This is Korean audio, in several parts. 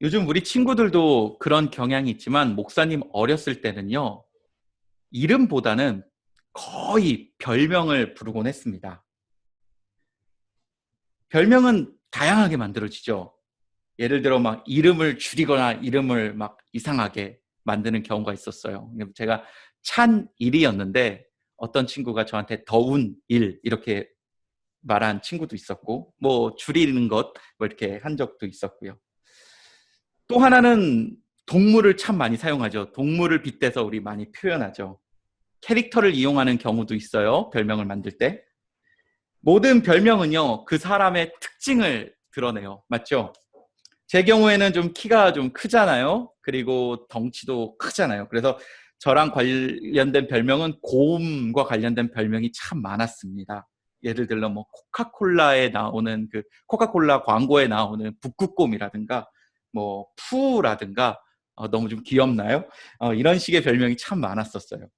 요즘 우리 친구들도 그런 경향이 있지만 목사님 어렸을 때는요. 이름보다는 거의 별명을 부르곤 했습니다. 별명은 다양하게 만들어지죠. 예를 들어 막 이름을 줄이거나 이름을 막 이상하게 만드는 경우가 있었어요. 제가 찬일이었는데 어떤 친구가 저한테 더운 일 이렇게 말한 친구도 있었고 뭐 줄이는 것 뭐 이렇게 한 적도 있었고요. 또 하나는 동물을 참 많이 사용하죠. 동물을 빗대서 우리 많이 표현하죠. 캐릭터를 이용하는 경우도 있어요. 별명을 만들 때. 모든 별명은요, 그 사람의 특징을 드러내요. 맞죠? 제 경우에는 좀 키가 좀 크잖아요. 그리고 덩치도 크잖아요. 그래서 저랑 관련된 별명은 고음과 관련된 별명이 참 많았습니다. 예를 들어 뭐 코카콜라에 나오는 그 코카콜라 광고에 나오는 북극곰이라든가 뭐 푸라든가 어, 너무 좀 귀엽나요? 어, 이런 식의 별명이 참 많았었어요.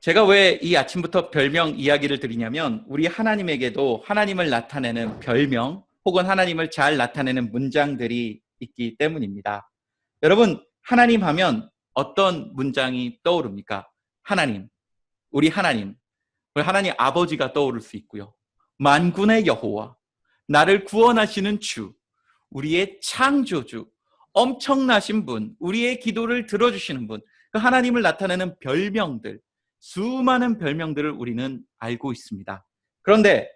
제가 왜 이 아침부터 별명 이야기를 드리냐면 우리 하나님에게도 하나님을 나타내는 별명 혹은 하나님을 잘 나타내는 문장들이 있기 때문입니다. 여러분 하나님 하면 어떤 문장이 떠오릅니까? 하나님, 우리 하나님, 우리 하나님 아버지가 떠오를 수 있고요. 만군의 여호와, 나를 구원하시는 주, 우리의 창조주, 엄청나신 분, 우리의 기도를 들어주시는 분, 그 하나님을 나타내는 별명들, 수많은 별명들을 우리는 알고 있습니다. 그런데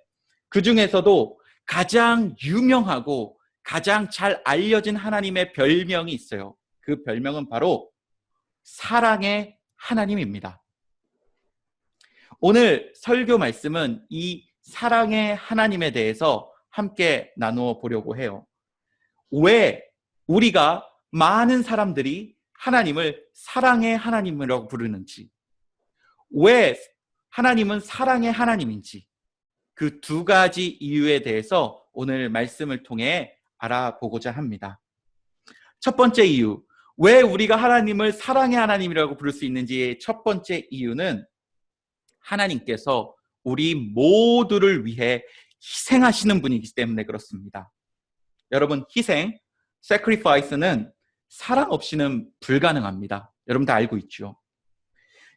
그 중에서도 가장 유명하고 가장 잘 알려진 하나님의 별명이 있어요. 그 별명은 바로 사랑의 하나님입니다. 오늘 설교 말씀은 이 사랑의 하나님에 대해서 함께 나누어 보려고 해요. 왜 우리가 많은 사람들이 하나님을 사랑의 하나님이라고 부르는지, 왜 하나님은 사랑의 하나님인지, 그 두 가지 이유에 대해서 오늘 말씀을 통해 알아보고자 합니다. 첫 번째 이유, 왜 우리가 하나님을 사랑의 하나님이라고 부를 수 있는지의 첫 번째 이유는 하나님께서 우리 모두를 위해 희생하시는 분이기 때문에 그렇습니다. 여러분, 희생, sacrifice는 사랑 없이는 불가능합니다. 여러분 다 알고 있죠.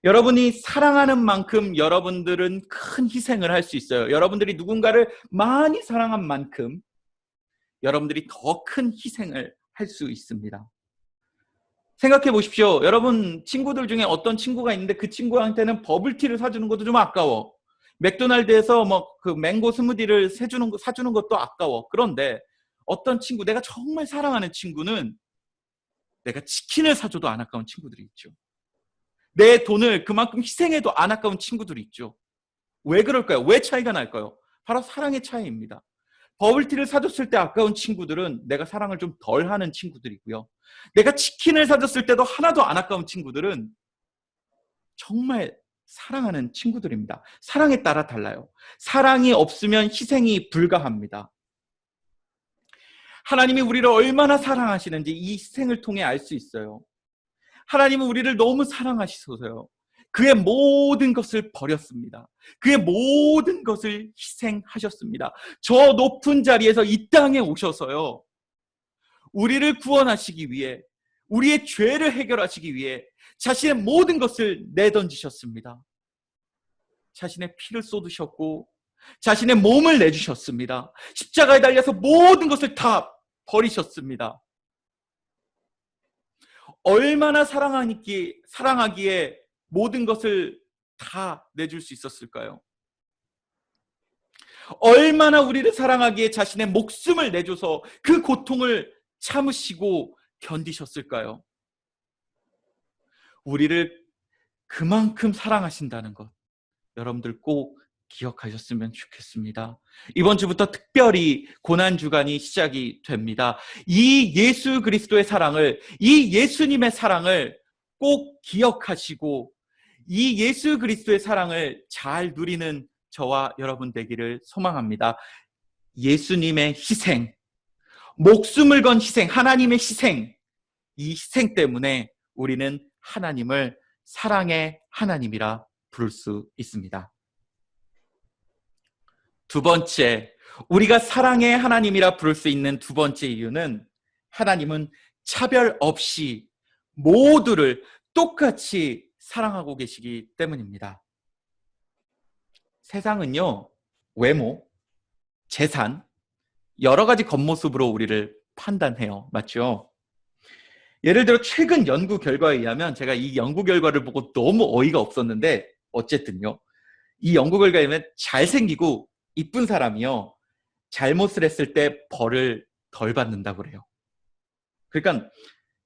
여러분이 사랑하는 만큼 여러분들은 큰 희생을 할 수 있어요. 여러분들이 누군가를 많이 사랑한 만큼 여러분들이 더 큰 희생을 할 수 있습니다. 생각해 보십시오. 여러분 친구들 중에 어떤 친구가 있는데 그 친구한테는 버블티를 사주는 것도 좀 아까워. 맥도날드에서 뭐 그 맹고 스무디를 사주는 거 사주는 것도 아까워. 그런데 어떤 친구 내가 정말 사랑하는 친구는 내가 치킨을 사줘도 안 아까운 친구들이 있죠. 내 돈을 그만큼 희생해도 안 아까운 친구들이 있죠. 왜 그럴까요? 왜 차이가 날까요? 바로 사랑의 차이입니다. 버블티를 사줬을 때 아까운 친구들은 내가 사랑을 좀 덜 하는 친구들이고요. 내가 치킨을 사줬을 때도 하나도 안 아까운 친구들은 정말 사랑하는 친구들입니다. 사랑에 따라 달라요. 사랑이 없으면 희생이 불가합니다. 하나님이 우리를 얼마나 사랑하시는지 이 희생을 통해 알 수 있어요. 하나님은 우리를 너무 사랑하시소서요. 그의 모든 것을 버렸습니다. 그의 모든 것을 희생하셨습니다. 저 높은 자리에서 이 땅에 오셔서요. 우리를 구원하시기 위해, 우리의 죄를 해결하시기 위해 자신의 모든 것을 내던지셨습니다. 자신의 피를 쏟으셨고 자신의 몸을 내주셨습니다. 십자가에 달려서 모든 것을 다 버리셨습니다. 얼마나 사랑하기에, 사랑하기에 모든 것을 다 내줄 수 있었을까요? 얼마나 우리를 사랑하기에 자신의 목숨을 내줘서 그 고통을 참으시고 견디셨을까요? 우리를 그만큼 사랑하신다는 것 여러분들 꼭 기억하셨으면 좋겠습니다. 이번 주부터 특별히 고난 주간이 시작이 됩니다. 이 예수 그리스도의 사랑을 이 예수님의 사랑을 꼭 기억하시고 이 예수 그리스도의 사랑을 잘 누리는 저와 여러분 되기를 소망합니다. 예수님의 희생, 목숨을 건 희생, 하나님의 희생, 이 희생 때문에 우리는 하나님을 사랑의 하나님이라 부를 수 있습니다. 두 번째, 우리가 사랑의 하나님이라 부를 수 있는 두 번째 이유는 하나님은 차별 없이 모두를 똑같이 사랑하고 계시기 때문입니다. 세상은요, 외모, 재산, 여러 가지 겉모습으로 우리를 판단해요. 맞죠? 예를 들어 최근 연구 결과에 의하면 제가 이 연구 결과를 보고 너무 어이가 없었는데 어쨌든요. 이 연구 결과에 의하면 잘생기고 이쁜 사람이요. 잘못을 했을 때 벌을 덜 받는다고 그래요. 그러니까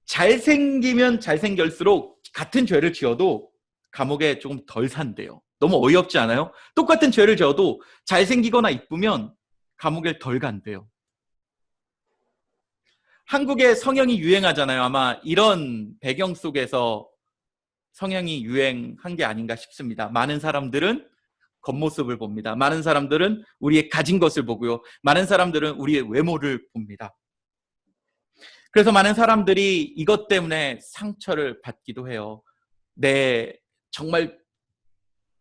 잘생기면 잘생길수록 같은 죄를 지어도 감옥에 조금 덜 산대요. 너무 어이없지 않아요? 똑같은 죄를 지어도 잘생기거나 이쁘면 감옥에 덜 간대요. 한국에 성형이 유행하잖아요. 아마 이런 배경 속에서 성형이 유행한 게 아닌가 싶습니다. 많은 사람들은 겉모습을 봅니다. 많은 사람들은 우리의 가진 것을 보고요. 많은 사람들은 우리의 외모를 봅니다. 그래서 많은 사람들이 이것 때문에 상처를 받기도 해요. 내 정말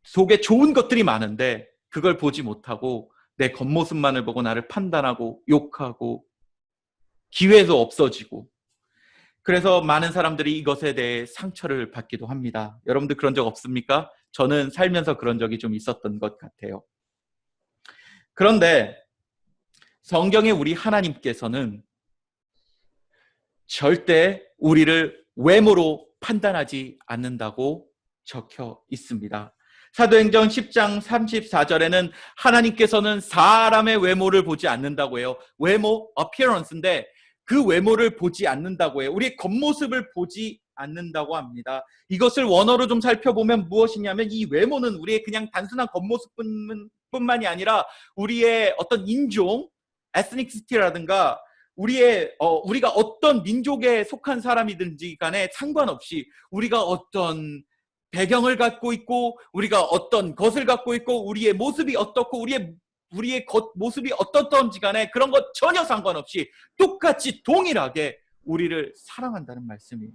속에 좋은 것들이 많은데 그걸 보지 못하고 내 겉모습만을 보고 나를 판단하고 욕하고 기회도 없어지고 그래서 많은 사람들이 이것에 대해 상처를 받기도 합니다. 여러분들 그런 적 없습니까? 저는 살면서 그런 적이 좀 있었던 것 같아요. 그런데 성경의 우리 하나님께서는 절대 우리를 외모로 판단하지 않는다고 적혀 있습니다. 사도행전 10장 34절에는 하나님께서는 사람의 외모를 보지 않는다고 해요. 외모, appearance인데 그 외모를 보지 않는다고 해요. 우리의 겉모습을 보지 않는다고 합니다. 이것을 원어로 좀 살펴보면 무엇이냐면 이 외모는 우리의 그냥 단순한 겉모습뿐만이 아니라 우리의 어떤 인종, 에스닉시티라든가 우리의 어, 우리가 어떤 민족에 속한 사람이든지 간에 상관없이 우리가 어떤 배경을 갖고 있고 우리가 어떤 것을 갖고 있고 우리의 모습이 어떻고 우리의 우리의 겉 모습이 어떻던지 간에 그런 것 전혀 상관없이 똑같이 동일하게 우리를 사랑한다는 말씀이에요.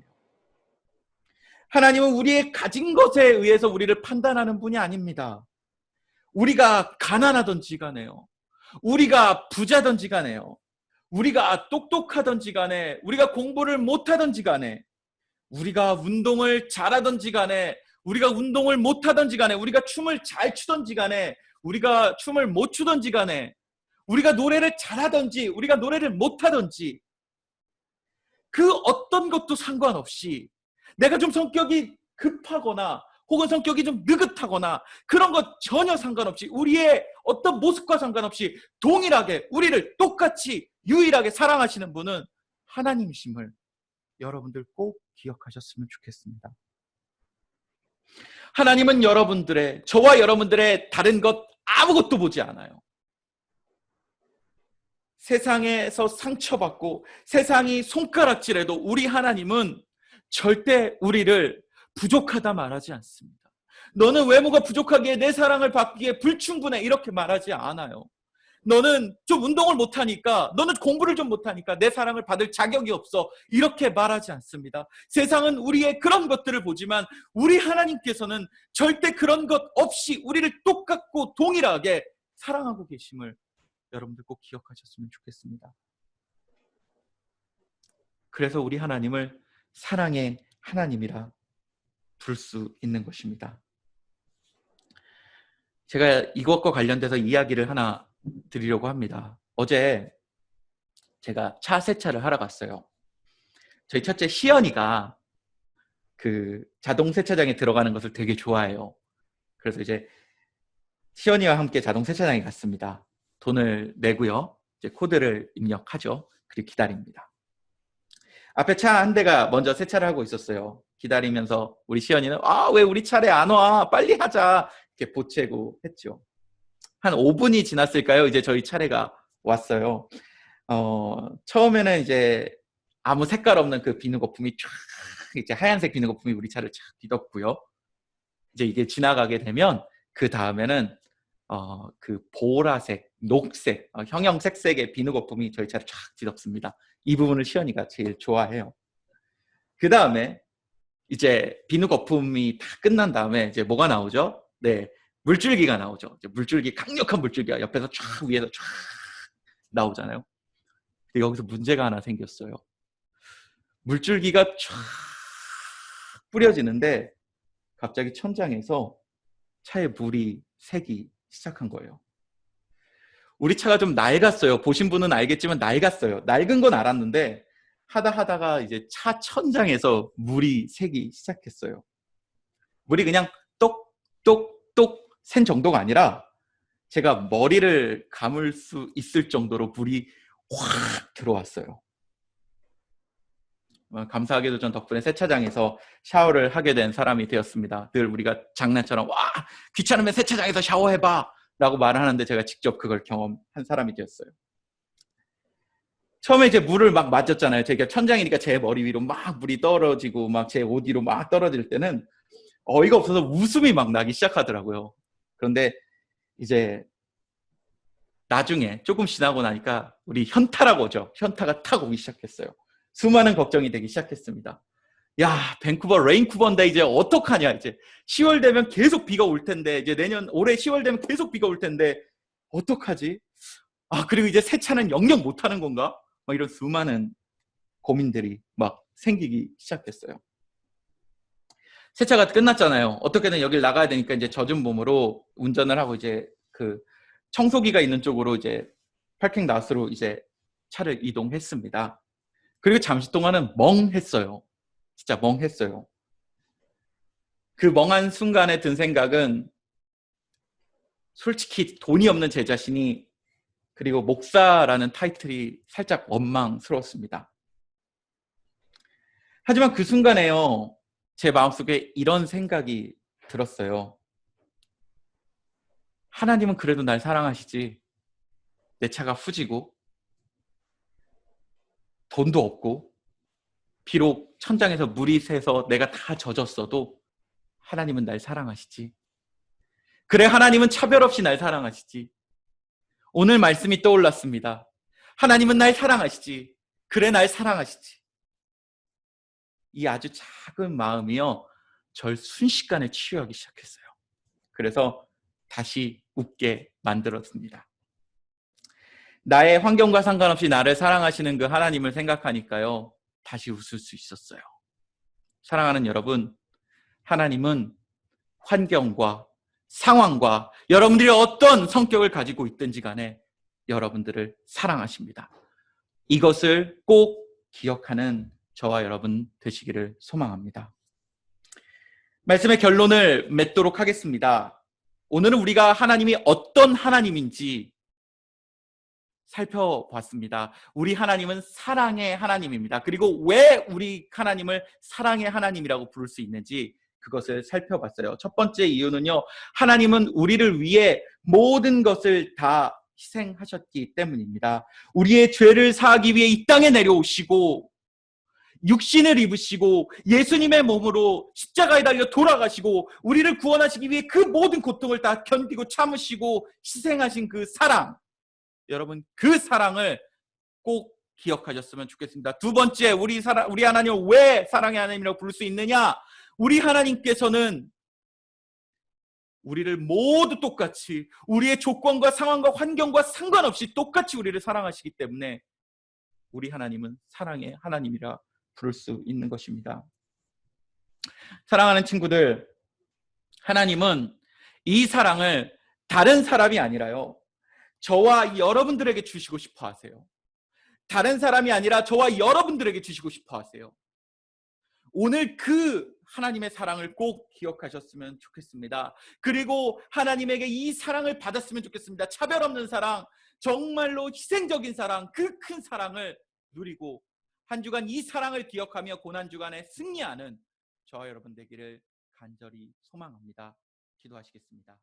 하나님은 우리의 가진 것에 의해서 우리를 판단하는 분이 아닙니다. 우리가 가난하던지 간에요. 우리가 부자던지 간에요. 우리가 똑똑하던지 간에 우리가 공부를 못하던지 간에 우리가 운동을 잘하던지 간에 우리가 운동을 못하던지 간에 우리가 춤을 잘 추던지 간에 우리가 춤을 못 추던지 간에 우리가 노래를 잘하던지 우리가 노래를 못하던지 그 어떤 것도 상관없이 내가 좀 성격이 급하거나 혹은 성격이 좀 느긋하거나 그런 것 전혀 상관없이 우리의 어떤 모습과 상관없이 동일하게 우리를 똑같이 유일하게 사랑하시는 분은 하나님이심을 여러분들 꼭 기억하셨으면 좋겠습니다. 하나님은 여러분들의 저와 여러분들의 다른 것 아무것도 보지 않아요. 세상에서 상처받고 세상이 손가락질해도 우리 하나님은 절대 우리를 부족하다 말하지 않습니다. 너는 외모가 부족하기에 내 사랑을 받기에 불충분해 이렇게 말하지 않아요. 너는 좀 운동을 못하니까, 너는 공부를 좀 못하니까 내 사랑을 받을 자격이 없어. 이렇게 말하지 않습니다. 세상은 우리의 그런 것들을 보지만 우리 하나님께서는 절대 그런 것 없이 우리를 똑같고 동일하게 사랑하고 계심을 여러분들 꼭 기억하셨으면 좋겠습니다. 그래서 우리 하나님을 사랑의 하나님이라 부를 수 있는 것입니다. 제가 이것과 관련돼서 이야기를 하나 드리려고 합니다. 어제 제가 차 세차를 하러 갔어요. 저희 첫째 시연이가 그 자동 세차장에 들어가는 것을 되게 좋아해요. 그래서 이제 시연이와 함께 자동 세차장에 갔습니다. 돈을 내고요. 이제 코드를 입력하죠. 그리고 기다립니다. 앞에 차 한 대가 먼저 세차를 하고 있었어요. 기다리면서 우리 시연이는 아 왜 우리 차례 안 와? 빨리 하자. 이렇게 보채고 했죠. 한 5분이 지났을까요? 이제 저희 차례가 왔어요. 어, 처음에는 이제 아무 색깔 없는 그 비누 거품이 쫙 이제 하얀색 비누 거품이 우리 차를 쫙 뒤덮고요. 이제 이게 지나가게 되면 그 다음에는 어, 그 보라색, 녹색, 어, 형형색색의 비누 거품이 저희 차를 쫙 뒤덮습니다. 이 부분을 시연이가 제일 좋아해요. 그 다음에 이제 비누 거품이 다 끝난 다음에 이제 뭐가 나오죠? 네, 물줄기가 나오죠. 물줄기 강력한 물줄기가 옆에서 쫙 위에서 쫙 나오잖아요. 근데 여기서 문제가 하나 생겼어요. 물줄기가 쫙 뿌려지는데 갑자기 천장에서 차에 물이 새기 시작한 거예요. 우리 차가 좀 낡았어요. 보신 분은 알겠지만 낡았어요. 낡은 건 알았는데 하다 하다가 이제 차 천장에서 물이 새기 시작했어요. 물이 그냥 똑똑똑 샌 정도가 아니라 제가 머리를 감을 수 있을 정도로 물이 확 들어왔어요. 어, 감사하게도 전 덕분에 세차장에서 샤워를 하게 된 사람이 되었습니다. 늘 우리가 장난처럼 와 귀찮으면 세차장에서 샤워해봐 라고 말하는데 제가 직접 그걸 경험한 사람이 되었어요. 처음에 이제 물을 막 맞았잖아요. 제가 천장이니까 제 머리 위로 막 물이 떨어지고 막 제 옷 위로 막 떨어질 때는 어이가 없어서 웃음이 막 나기 시작하더라고요. 그런데 이제 나중에 조금 지나고 나니까 우리 현타라고 하죠. 현타가 탁 오기 시작했어요. 수많은 걱정이 되기 시작했습니다. 야, 밴쿠버 레인쿠버인데 이제 어떡하냐 이제 10월 되면 계속 비가 올 텐데 이제 내년 올해 10월 되면 계속 비가 올 텐데 어떡하지? 아, 그리고 이제 세차는 영영 못 하는 건가? 막 이런 수많은 고민들이 막 생기기 시작했어요. 세차가 끝났잖아요. 어떻게든 여길 나가야 되니까 이제 젖은 몸으로 운전을 하고 이제 그 청소기가 있는 쪽으로 이제 파킹 라스로 이제 차를 이동했습니다. 그리고 잠시 동안은 멍했어요. 진짜 멍했어요. 그 멍한 순간에 든 생각은 솔직히 돈이 없는 제 자신이 그리고 목사라는 타이틀이 살짝 원망스러웠습니다. 하지만 그 순간에요. 제 마음속에 이런 생각이 들었어요. 하나님은 그래도 날 사랑하시지. 내 차가 후지고 돈도 없고 비록 천장에서 물이 새서 내가 다 젖었어도 하나님은 날 사랑하시지. 그래 하나님은 차별 없이 날 사랑하시지. 오늘 말씀이 떠올랐습니다. 하나님은 날 사랑하시지. 그래 날 사랑하시지. 이 아주 작은 마음이요. 절 순식간에 치유하기 시작했어요. 그래서 다시 웃게 만들었습니다. 나의 환경과 상관없이 나를 사랑하시는 그 하나님을 생각하니까요. 다시 웃을 수 있었어요. 사랑하는 여러분, 하나님은 환경과 상황과 여러분들이 어떤 성격을 가지고 있든지 간에 여러분들을 사랑하십니다. 이것을 꼭 기억하는 저와 여러분 되시기를 소망합니다. 말씀의 결론을 맺도록 하겠습니다. 오늘은 우리가 하나님이 어떤 하나님인지 살펴봤습니다. 우리 하나님은 사랑의 하나님입니다. 그리고 왜 우리 하나님을 사랑의 하나님이라고 부를 수 있는지 그것을 살펴봤어요. 첫 번째 이유는요. 하나님은 우리를 위해 모든 것을 다 희생하셨기 때문입니다. 우리의 죄를 사하기 위해 이 땅에 내려오시고 육신을 입으시고 예수님의 몸으로 십자가에 달려 돌아가시고 우리를 구원하시기 위해 그 모든 고통을 다 견디고 참으시고 희생하신 그 사랑 여러분 그 사랑을 꼭 기억하셨으면 좋겠습니다. 두 번째 우리 사랑 우리 하나님을 왜 사랑의 하나님이라고 부를 수 있느냐? 우리 하나님께서는 우리를 모두 똑같이 우리의 조건과 상황과 환경과 상관없이 똑같이 우리를 사랑하시기 때문에 우리 하나님은 사랑의 하나님이라 부를 수 있는 것입니다. 사랑하는 친구들, 하나님은 이 사랑을 다른 사람이 아니라요. 저와 여러분들에게 주시고 싶어 하세요. 다른 사람이 아니라 저와 여러분들에게 주시고 싶어 하세요. 오늘 그 하나님의 사랑을 꼭 기억하셨으면 좋겠습니다. 그리고 하나님에게 이 사랑을 받았으면 좋겠습니다. 차별 없는 사랑, 정말로 희생적인 사랑, 그 큰 사랑을 누리고 한 주간 이 사랑을 기억하며 고난 주간에 승리하는 저와 여러분 되기를 간절히 소망합니다. 기도하시겠습니다.